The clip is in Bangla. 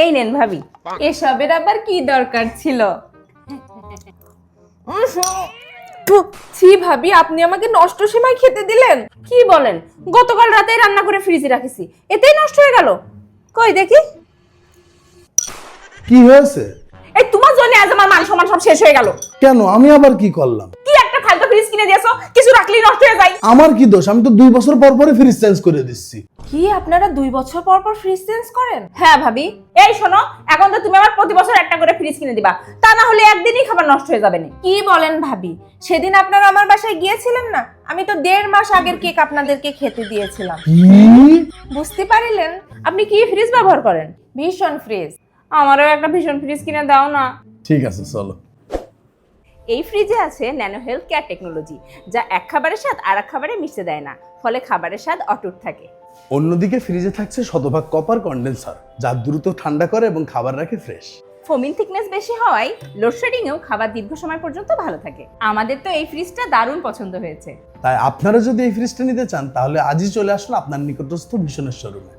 এই নেন ভাবি এসবের আবার কি দরকার ছিল? ছি ভাবি আপনি আমাকে নষ্ট সেমাই খেতে দিলেন। কি বলেন? গতকাল রাতে রান্না করে ফ্রিজে রাখেছি এতেই নষ্ট হয়ে গেল। কই দেখি। কি হয়েছে? এই তোমার জন্য আজ আমার মান সম্মান সব শেষ হয়ে গেল। কেন? আমি আবার কি করলাম? কি একটা ফালতু ফ্রিজ কিনে দিয়েছ? কিছু রাখলেই নষ্ট হয়ে যায়। আমার কি দোষ? আমি তো দুই বছর পর পরে ফ্রিজ চেঞ্জ করে দিচ্ছি। কি আপনারা দুই বছর পর পর ফ্রিজ চেঞ্জ করেন? হ্যাঁ ভাবি। এই শোনো এখন তো তুমি আমার প্রতি বছর একটা করে ফ্রিজ কিনে দিবা। তা না হলে একদিনই খাবার নষ্ট হয়ে যাবে না। কি বলেন ভাবি? সেদিন আপনারা আমার বাসায় গিয়েছিলেন না? আমি তো দেড় মাস আগের কেক আপনাদেরকে খেতে দিয়েছিলাম। বুঝতে পারিলেন? আপনি কি ফ্রিজ ব্যবহার করেন? ভীষণ ফ্রিজ আমারও একটা ভীষণ ফ্রিজ কিনে দাও না। ঠিক আছে চলো। এই ফ্রিজে আছে ন্যানো হেলথ কেয়ার টেকনোলজি যা এক খাবারের স্বাদ আর এক খাবারে মিশে দেয় না ফলে খাবারের স্বাদ অটুট থাকে। অন্যদিকে ফ্রিজে থাকছে শতভাগ কপার কন্ডেন্সার যা দ্রুত ঠান্ডা করে এবং খাবার রাখে ফ্রেশ ফোমিন থিকনেস বেশি হওয়ায় লোডশেডিংয়েও খাবার দীর্ঘ সময় পর্যন্ত ভালো থাকে। আমাদের তো এই ফ্রিজটা দারুণ পছন্দ হয়েছে। তাই আপনারা যদি এই ফ্রিজটা নিতে চান তাহলে আজই চলে আসুন আপনার নিকটস্থ ভীষণের শোরুমে